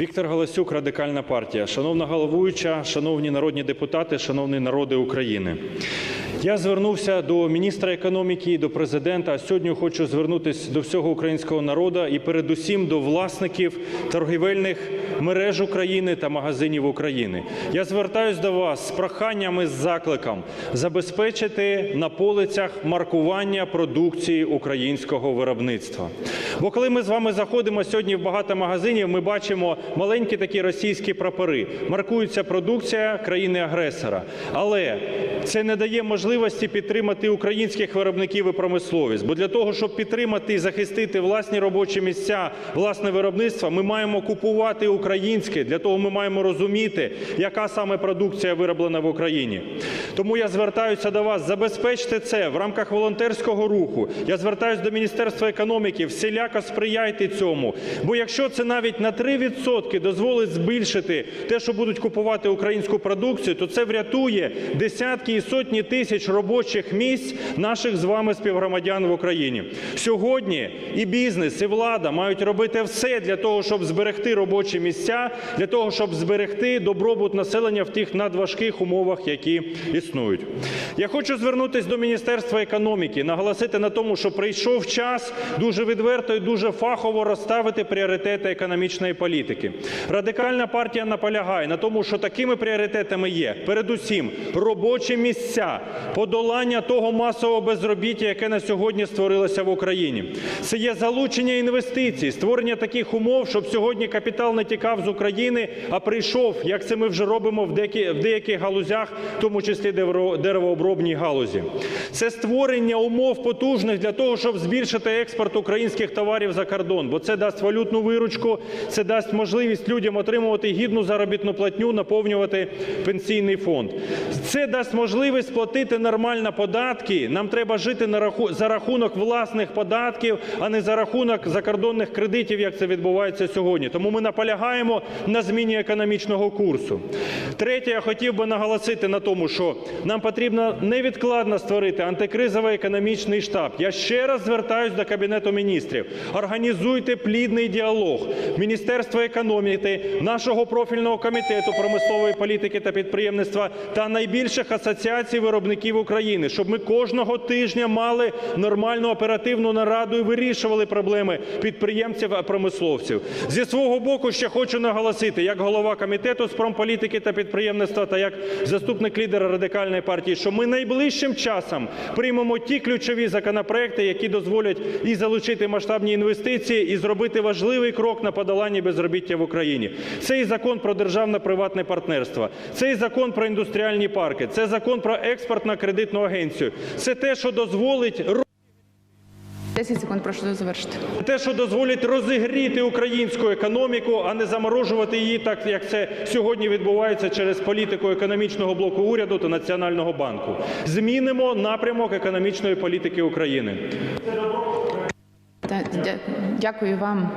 Віктор Галасюк, радикальна партія. Шановна головуюча, шановні народні депутати, шановні народи України. Я звернувся до міністра економіки до президента. Сьогодні хочу звернутися до всього українського народу і передусім до власників торгівельних мереж України та магазинів України. Я звертаюсь до вас з проханням і з закликом забезпечити на полицях маркування продукції українського виробництва. Бо коли ми з вами заходимо сьогодні в багато магазинів, ми бачимо маленькі такі російські прапори. Маркується продукція країни-агресора. Але це не дає можливості підтримати українських виробників і промисловість. Бо для того, щоб підтримати і захистити власні робочі місця, власне виробництво, ми маємо купувати українське. Для того ми маємо розуміти, яка саме продукція вироблена в Україні. Тому я звертаюся до вас, забезпечте це в рамках волонтерського руху. Я звертаюся до Міністерства економіки, всіляко сприяйте цьому. Бо якщо це навіть на 3% дозволить збільшити те, що будуть купувати українську продукцію, то це врятує десятки і сотні тисяч робочих місць наших з вами співгромадян в Україні. Сьогодні і бізнес, і влада мають робити все для того, щоб зберегти робочі місця, для того, щоб зберегти добробут населення в тих надважких умовах, які існують. Я хочу звернутися до Міністерства економіки, наголосити на тому, що прийшов час дуже відверто і дуже фахово розставити пріоритети економічної політики. Радикальна партія наполягає на тому, що такими пріоритетами є передусім робочі місця, подолання того масового безробіття, яке на сьогодні створилося в Україні. Це є залучення інвестицій, створення таких умов, щоб сьогодні капітал не тікав з України, а прийшов, як це ми вже робимо в деяких, галузях, в тому числі деревообробній галузі. Це створення умов потужних для того, щоб збільшити експорт українських товарів за кордон, бо це дасть валютну виручку, це дасть можливість людям отримувати гідну заробітну платню, наповнювати пенсійний фонд. Це дасть можливість платити нормально податки. Нам треба жити на раху... за рахунок власних податків, а не за рахунок закордонних кредитів, як це відбувається сьогодні. Тому ми наполягаємо на зміні економічного курсу. Третє, я хотів би наголосити на тому, що нам потрібно невідкладно створити антикризовий економічний штаб. Я ще раз звертаюся до Кабінету міністрів. Організуйте плідний діалог Міністерства економіки, нашого профільного комітету промислової політики та підприємництва та найбільших асоціацій виробників України, щоб ми кожного тижня мали нормальну оперативну нараду і вирішували проблеми підприємців та промисловців. Зі свого боку ще хочу наголосити, як голова комітету з промполітики та підприємництва та як заступник лідера радикальної партії, що ми найближчим часом приймемо ті ключові законопроекти, які дозволять і залучити масштабні інвестиції, і зробити важливий крок на подоланні безробіття в Україні. Це і закон про державне приватне партнерство, це і закон про індустріальні парки, це закон про експортно-кредитну агенцію. Це те, що дозволить 10 секунд, прошу завершити. те, що дозволить розігріти українську економіку, а не заморожувати її, так як це сьогодні відбувається через політику економічного блоку уряду та Національного банку. Змінимо напрямок економічної політики України. Дякую вам.